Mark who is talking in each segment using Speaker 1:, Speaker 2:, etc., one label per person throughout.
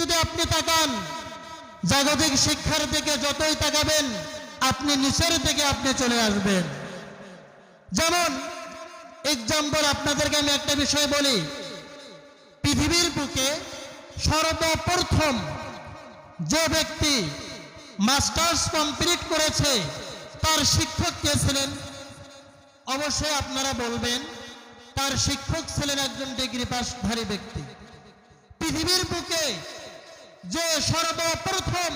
Speaker 1: যদি আপনি তাকান, জাগতিক শিক্ষার দিকে যতই তাকাবেন, আপনি নিচের দিকে আপনি চলে আসবেন। যেমন এক্সাম্পল আপনাদেরকে আমি একটা বিষয় বলি। পৃথিবীর বুকে সর্বপ্রথম যে ব্যক্তি মাস্টার্স কমপ্লিট করেছে, তার শিক্ষক কে ছিলেন? অবশ্যই আপনারা বলবেন, তার শিক্ষক ছিলেন একজন ডিগ্রি পাসধারী ব্যক্তি। পৃথিবীর বুকে যে সর্বপ্রথম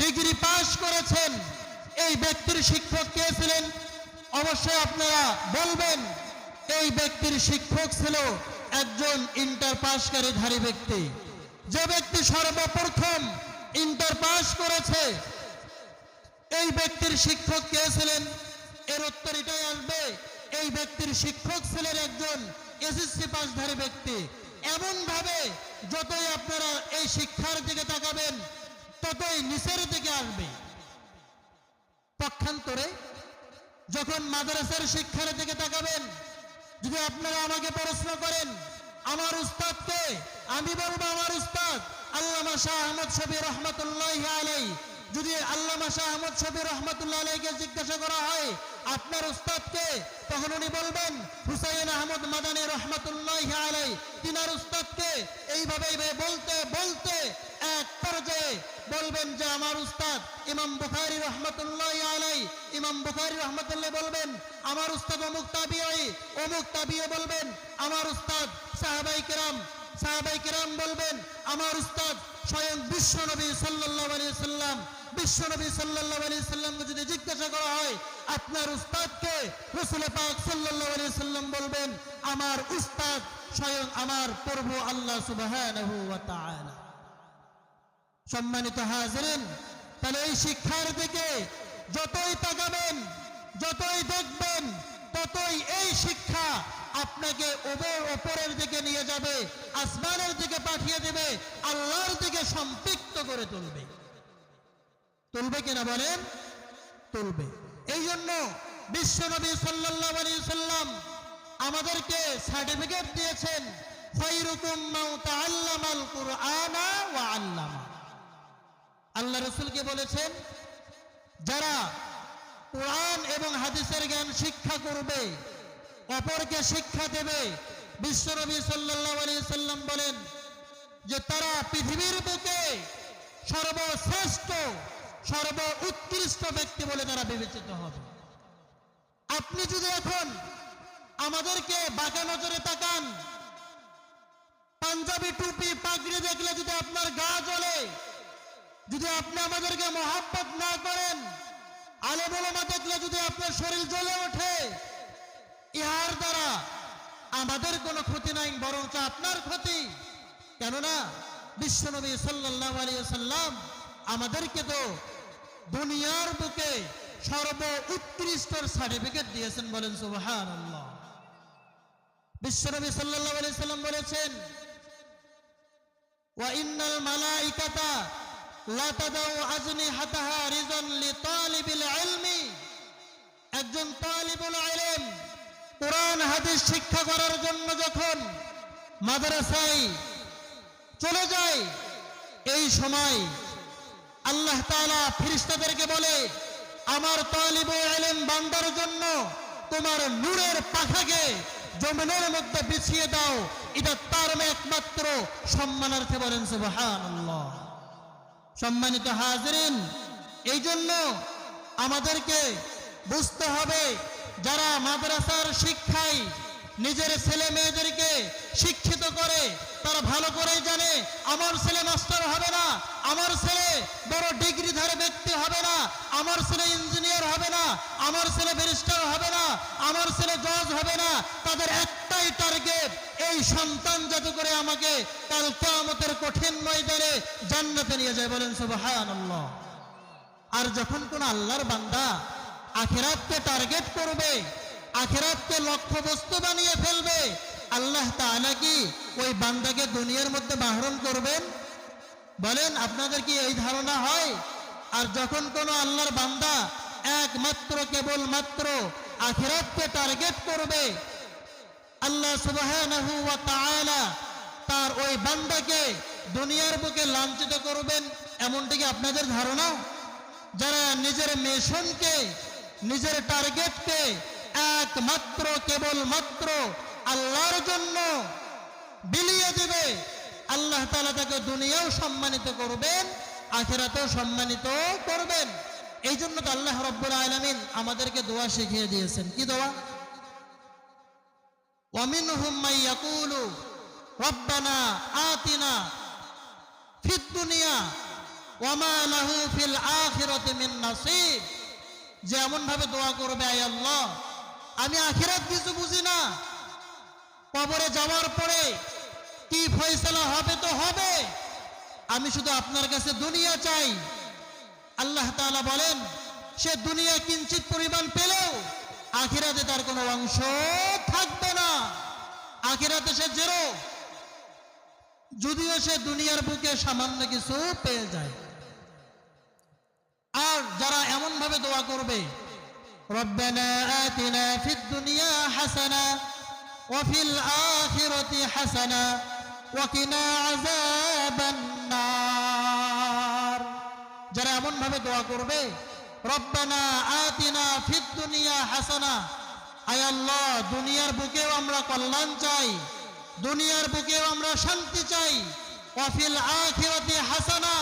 Speaker 1: ডিগ্রি পাশ করেছেন এই ব্যক্তির শিক্ষক কে ছিলেন? অবশ্যই আপনারা বলবেন, এই ব্যক্তির শিক্ষক ছিল একজন ইন্টার পাসকারী ধারী ব্যক্তি। যে ব্যক্তি সর্বপ্রথম ইন্টার পাস করেছে, এই ব্যক্তির শিক্ষক কে ছিলেন? এর উত্তর এটাই আসবে, এই ব্যক্তির শিক্ষক ছিলেন একজন এসএসসি পাশধারী ব্যক্তি। এমন ভাবে যতই আপনারা এই শিক্ষার দিকে তাকাবেন, ততই নিচের দিকে আসবে। পক্ষান্তরে যখন মাদ্রাসার শিক্ষার দিকে তাকাবেন, যদি আপনারা আমাকে প্রশ্ন করেন, আমার উস্তাদকে, আমি বলব আমার উস্তাদ, আল্লামা শাহ আহমদ শবীর রহমতুল্লাহ আলাই যদি আল্লামা শাহ আহমদ শবীর রহমতুল্লাহ আলাইকে জিজ্ঞাসা করা হয়, আপনার উস্তাদকে, তখন উনি বলবেন, হুসাইন আহমদ মাদানী তিনার উস্তাদকে এইভাবে এইভাবে বলতে বলতে এক পর্যায়ে বলবেন যে আমার উস্তাদ ইমাম বুখারি রহমতুল্লাহ আলাই ইমাম বুখারি রহমতুল্লাহ বলবেন, আমার উস্তাদ অমুক তাবিআই, অমুক তাবিও বলবেন, আমার উস্তাদ সাহাবাই কিরাম সাহাবাই কিরাম বলবেন, আমার উস্তাদ স্বয়ং বিশ্ব নবী সাল্লাল্লাহু আলাইহি সাল্লাম সাল্লামকে যদি জিজ্ঞাসা করা হয়, আপনার উস্তাদকে পাক সাল্লাম বলবেন, আমার উস্তাদ স্বয়ং আমার প্রভু আল্লাহ সম্মানিত হাজরিন, তাহলে এই শিক্ষার দিকে যতই তাকাবেন, যতই দেখবেন, ততই এই শিক্ষা আপনাকে ওপর ওপরের দিকে নিয়ে যাবে, আসমানের দিকে পাঠিয়ে দেবে, আল্লাহর দিকে সম্পৃক্ত করে তুলবে। তুলবে কিনা বলেন? তুলবে। এই জন্য বিশ্বনবী সাল্লাল্লাহু আলাইহি সাল্লাম আমাদেরকে সার্টিফিকেট দিয়েছেন আল্লাহ রসুলকে বলেছেন, যারা কোরআন এবং হাদিসের জ্ঞান শিক্ষা করবে, অপরকে শিক্ষা দেবে বিশ্বনবী সাল্লাল্লাহু আলাইহি সাল্লাম বলেন যে তারা পৃথিবীর বুকে সর্বশ্রেষ্ঠ সর্ব উৎকৃষ্ট ব্যক্তি বলে তারা বিবেচিত হবে। আপনি যদি এখন আমাদেরকে বাঁকা নজরে তাকান, পাঞ্জাবি টুপি, পাগড়ি দেখলে যদি আপনার গা জ্বলে, যদি আপনি আমাদেরকে মহাব্বত না করেন আলে বলমা দেখলে যদি আপনার শরীর জ্বলে ওঠে, ইহার দ্বারা আমাদের কোনো ক্ষতি নাই, বরঞ্চ আপনার ক্ষতি। কেননা, বিশ্বনবী সাল্লাল্লাহু আলাইহি সাল্লাম আমাদেরকে তো দুনিয়ার বুকে সর্ব উৎকৃষ্টর সার্টিফিকেট দিয়েছেন বলেন, সুবহানাল্লাহ। বিশ্বনবী সাল্লাল্লাহু আলাইহি সাল্লাম বলেছেন, ওয়া ইন্নাল মালাইকাতা লা তাদাউ আজনিহাতাহা রিজান লিতালিবিল ইলমি। একজন তালিবুল ইলম কোরআন, হাদিস শিক্ষা করার জন্য যখন মাদ্রাসায় চলে যায়, এই সময় আল্লাহ তাআলা ফেরেশতাদেরকে বলে, আমার তালিবু ইলম বান্দার জন্য তোমার নূরের পাখাকে জমিনের মধ্যে বিছিয়ে দাও। এটা তার একমাত্র সম্মানার্থে বলেন সম্মানিত হাজরিন এই জন্য আমাদেরকে বুঝতে হবে, যারা মাদ্রাসার শিক্ষায় নিজের ছেলে মেয়েদেরকে শিক্ষিত করে, তারা ভালো করেই জানে, আমার ছেলে মাস্টার হবে না, আমার ছেলে বড় ডিগ্রিধারী ব্যক্তি হবে না, আমার ছেলে ইঞ্জিনিয়ার হবে না, আমার ছেলে ব্যারিস্টার হবে না, আমার ছেলে জজ হবে না। তাদের একটাই টার্গেট এই সন্তান যাতে করে আমাকে কাল কেয়ামতের কঠিন ময়দানে জান্নাতে নিয়ে যায়। বলেন, সুবহানাল্লাহ। আর যখন কোন আল্লাহর বান্দা আখেরাতকে টার্গেট করবে আখেরাতকে লক্ষ্য বস্তু বানিয়ে ফেলবে। আল্লাহ তাআলা কি ওই বান্দাকে দুনিয়ার মধ্যে বাহরণ করবেন? বলেন, আপনাদের কি এই ধারণা হয়? আর যখন কোন আল্লাহর বান্দা একমাত্র কেবল মাত্র আখেরাতকে টার্গেট করবে, আল্লাহ ওয়া তাআলা তার ওই বান্দাকে দুনিয়ার বুকে লাঞ্ছিত করবেন, এমনটি কি আপনাদের ধারণা? যারা নিজের মিশনকে, নিজের টার্গেটকে একমাত্র, কেবলমাত্র আল্লাহর জন্য বিলিয়ে দেবে। আল্লাহ তালা তাকে দুনিয়াও সম্মানিত করবেন, আখেরাতেও সম্মানিত করবেন। এই জন্য তো আল্লাহ রব্বুল আলমিন আমাদেরকে দোয়া শিখিয়ে দিয়েছেন। কি দোয়া? যেমন ভাবে দোয়া করবে, আয় আল্লাহ আমি আখিরাত কিছু বুঝি না। কবরে যাওয়ার পরে কি ফয়সালা হবে তো হবে। আমি শুধু আপনার কাছে দুনিয়া চাই। আল্লাহ তাআলা বলেন, সে দুনিয়া কিঞ্চিত পরিমাণ পেলেও আখিরাতে তার কোনো অংশ থাকবে না। আখিরাতে সে জেরো। যদিও সে দুনিয়ার বুকে সামান্য কিছু পেয়ে যায়। আর যারা এমন ভাবে দোয়া করবে ربنا آتنا في الدنيا حسنة وفي الآخرة حسنة وقنا عذاب النار যারা এমন ভাবে দোয়া করবে রব্বানা আতিনা ফিদ দুনিয়া হাসানা আয় আল্লাহ দুনিয়ার বুকেও আমরা কল্যাণ চাই দুনিয়ার বুকেও আমরা শান্তি চাই ওয়াফিল আখিরাতি হাসানা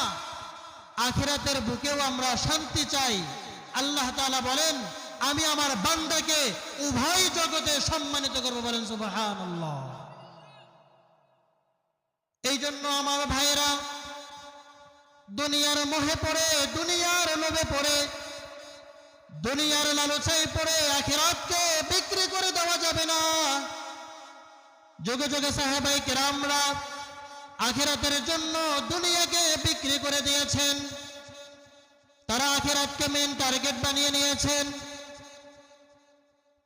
Speaker 1: আখিরাতের বুকেও আমরা শান্তি চাই আল্লাহ তাআলা বলেন আমি আমার বান্দাকে উভয় জগতে সম্মানিত করব বলেন সুবহানাল্লাহ। এই জন্য আমার ভাইরা দুনিয়ার মোহে পড়ে, দুনিয়ার লোভে পড়ে, দুনিয়ার লালসায় পড়ে, আখিরাতকে বিক্রি করে দেওয়া যাবে না। যুগে যুগে সাহেবাই কেরামরা আখেরাতের জন্য দুনিয়াকে বিক্রি করে দিয়েছেন। তারা আখিরাতকে মেন টার্গেট বানিয়ে নিয়েছেন।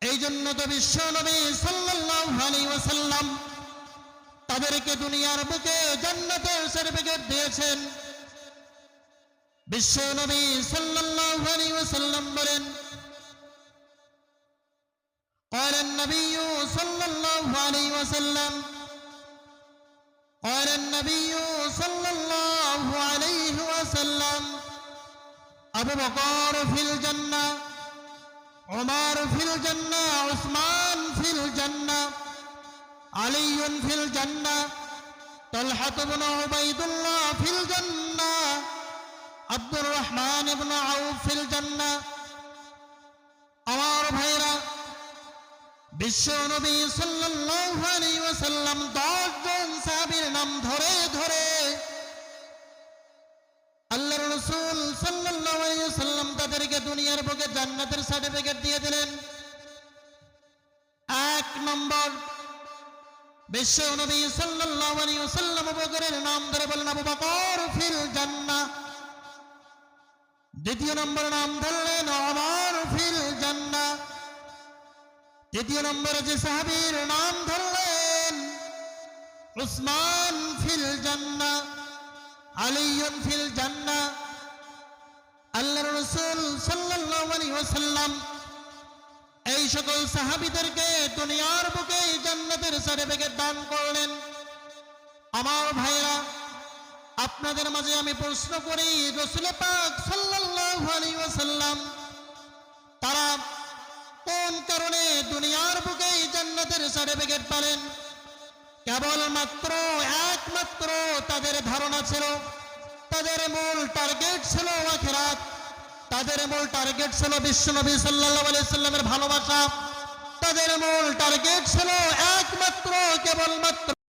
Speaker 1: এই জন্য তো বিশ্ব নবী সাল্লাল্লাহু আলাইহি ওয়াসাল্লাম তাদেরকে দুনিয়ার বুকে জান্নাতের সার্টিফিকেট দিয়েছেন বিশ্ব নবী সাল্লাল্লাহু আলাইহি ওয়াসাল্লাম বলেন قال النبي صلى الله عليه وسلم قال النبي صلى الله عليه وسلم أبو بكر في الجنة عمر في الجنة عثمان في الجنة علي في الجنة طلحة بن عبيد الله في الجنة عبد الرحمن بن عوف في الجنة আমার ভাইরা বিশ্ব নবী সাল্লাল্লাহু আলাইহি ওয়াসাল্লাম দশজন সাহাবীর নাম ধরে ধরে আল্লাহর রাসূল সাল্লাল্লাহু আলাইহি ওয়াসাল্লাম তাদেরকে দুনিয়ার বুকে জান্নাতের সার্টিফিকেট বিশ্ব নবী সাল্লাল্লাহু আলাইহি ওয়াসাল্লাম বকরের নাম ধরে বলেন আবু বকর ফিল জান্নাহ। দ্বিতীয় নম্বর নাম ধরলেন অমর ফিল জান্নাহ। তৃতীয় নম্বরে যে সাহাবীর নাম ধরলেন উসমান ফিল জান্নাহ আলিয়ুন ফিল জান্নাহ। আল্লাহর রাসূল সাল্লাল্লাহু আলাইহি ওয়াসাল্লাম সকল সাহাবীদেরকে দুনিয়ার বুকে জান্নাতের সার্টিফিকেট দান করলেন। আমার ভাইরা আপনাদের মাঝে আমি প্রশ্ন করি, রসুল পাক ওয়াসাল্লাম, তারা কোন কারণে দুনিয়ার বুকে জান্নাতের সার্টিফিকেট পেলেন? কেবলমাত্র, একমাত্র তাদের ধারণা ছিল, তাদের মূল টার্গেট ছিল আখেরাত। তাদের মূল টার্গেট ছিল বিশ্বনবী নবী আলাইহি সাল্লামের ভালোবাসা। তাদের মূল টার্গেট ছিল একমাত্র, কেবলমাত্র